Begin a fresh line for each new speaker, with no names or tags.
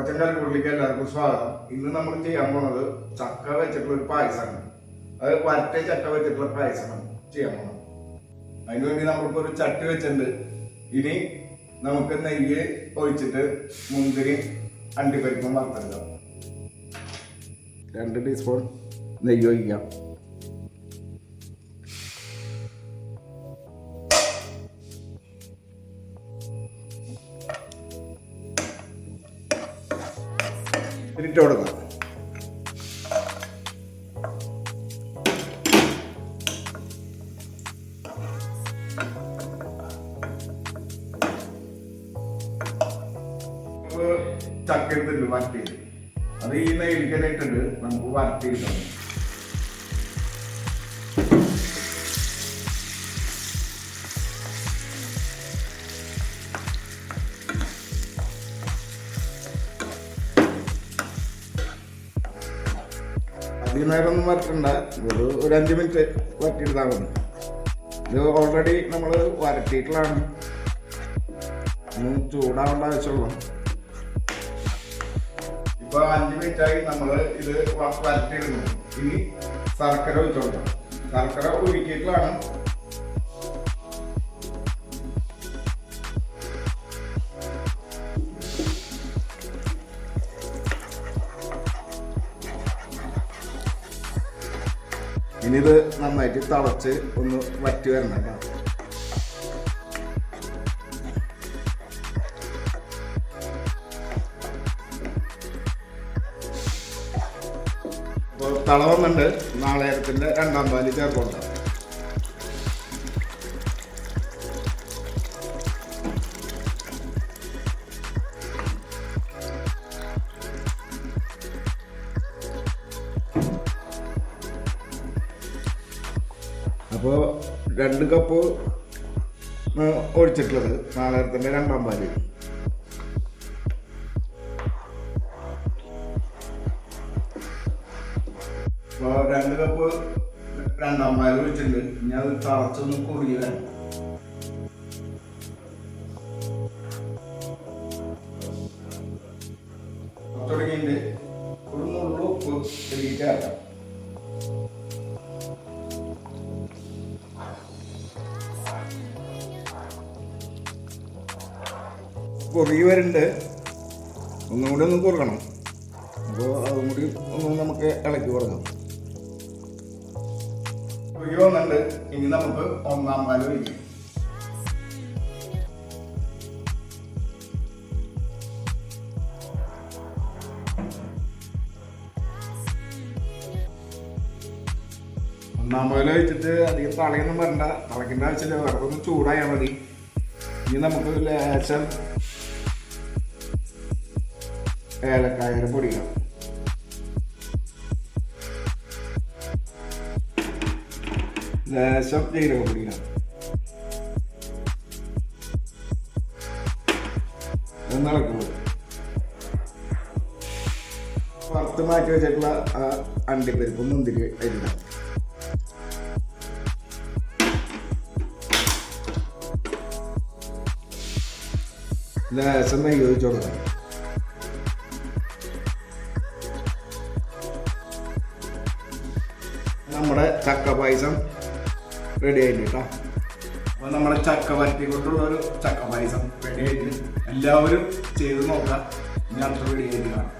കൊച്ചങ്കാൽ കൂടുതലേക്ക് എല്ലാവർക്കും സ്വാഗതം. ഇന്ന് നമ്മൾ ചെയ്യാൻ പോണത് ചക്ക വെച്ചിട്ടുള്ള ഒരു പായസമാണ്. അത് വരട്ട ചക്ക വെച്ചിട്ടുള്ള പായസമാണ് ചെയ്യാൻ പോണത്. അതിനുവേണ്ടി നമ്മളിപ്പോൾ ഒരു ചട്ടി വെച്ചിട്ടുണ്ട്. ഇനി നമുക്ക് നെയ്യ് ഒഴിച്ചിട്ട് മുന്തിരി അണ്ടിപ്പരിപ്പും വറുത്തെടുക്കാം. രണ്ട് ടീസ്പൂൺ നെയ്യ് ഒഴിക്കാം. ഇട്ട് കൊടുക്കാം ചക്ക എടുത്തിട്ട് അത് ഈ ഇട്ടിട്ട് നമുക്ക് വരട്ടിയിട്ടുണ്ട്. അധികം നേരം ഒന്നും വരട്ടണ്ട ഒരു ഒരു അഞ്ച് മിനിറ്റ് വരട്ടിയെടുത്താൽ മതി. ഇത് ഓൾറെഡി നമ്മൾ വരട്ടിയിട്ടുള്ളതാണ് ഒന്നും ചൂടാവേണ്ട ആവശ്യമുള്ളൂ. ഇപ്പൊ അഞ്ച് മിനിറ്റായി നമ്മൾ ഇത് വരട്ടിയിടുന്നു ഇനി ശർക്കര ഒഴിച്ചോളാം. ശർക്കര ഉരുക്കിയിട്ടുള്ളതാണ്. ഇനി ഇത് നന്നായിട്ട് തളച്ച് ഒന്ന് വറ്റി വരണം കേട്ടോ. അപ്പോൾ തള വന്നിട്ടുണ്ട്. നാളേരത്തിന്റെ രണ്ടാം പാൽ ചേർക്കണം അപ്പോൾ രണ്ട് കപ്പ് ഒഴിച്ചിട്ടുള്ളത്. നാളേരത്തിന്റെ രണ്ടാം പാൽ. അപ്പോൾ രണ്ട് കപ്പ് രണ്ടാം പാൽ ഒഴിച്ചിട്ടുണ്ട്. ഇനി അത് തറച്ചൊന്ന് കുറിയില്ല തുടങ്ങിയിട്ട് ഒരു നുള്ളു ഉപ്പ് ഇതിലേക്ക് കുറുകി വരുന്നുണ്ട് ഒന്നും കൂടി ഒന്ന് കുറക്കണം അപ്പോൾ അതും കൂടി ഒന്ന് നമുക്ക് ഇളക്കി കൊടുക്കാം. കുറുകി വന്നിട്ടുണ്ട് ഇനി നമുക്ക് ഒന്നാം പാൽ ഒന്നാം പാൽ ഒഴിച്ചിട്ട് അധികം തളയൊന്നും വരണ്ട. തളയ്ക്കേണ്ട ആവശ്യമില്ല. വെറുതെ ഒന്ന് ചൂടായാൽ മതി. ഇനി നമുക്ക് ലേശം ഏലക്കായ പൊടിയാണ് ലേശം ജീരക പൊടിയാണ് എന്നിളക്കുള്ളൂ പുറത്ത് മാറ്റി വെച്ചിട്ടുള്ള ആ അണ്ടിപ്പരിപ്പ് മുന്തിരി നമ്മുടെ ചക്ക പായസം റെഡി ആയിട്ട് കേട്ടോ നമ്മുടെ ചക്ക വരട്ടി കൊണ്ടുള്ള ഒരു ചക്ക പായസം റെഡി ആയിട്ട് എല്ലാവരും ചെയ്ത് നോക്കാം. ഞാൻ റെഡി ആയിട്ട് കാണാം.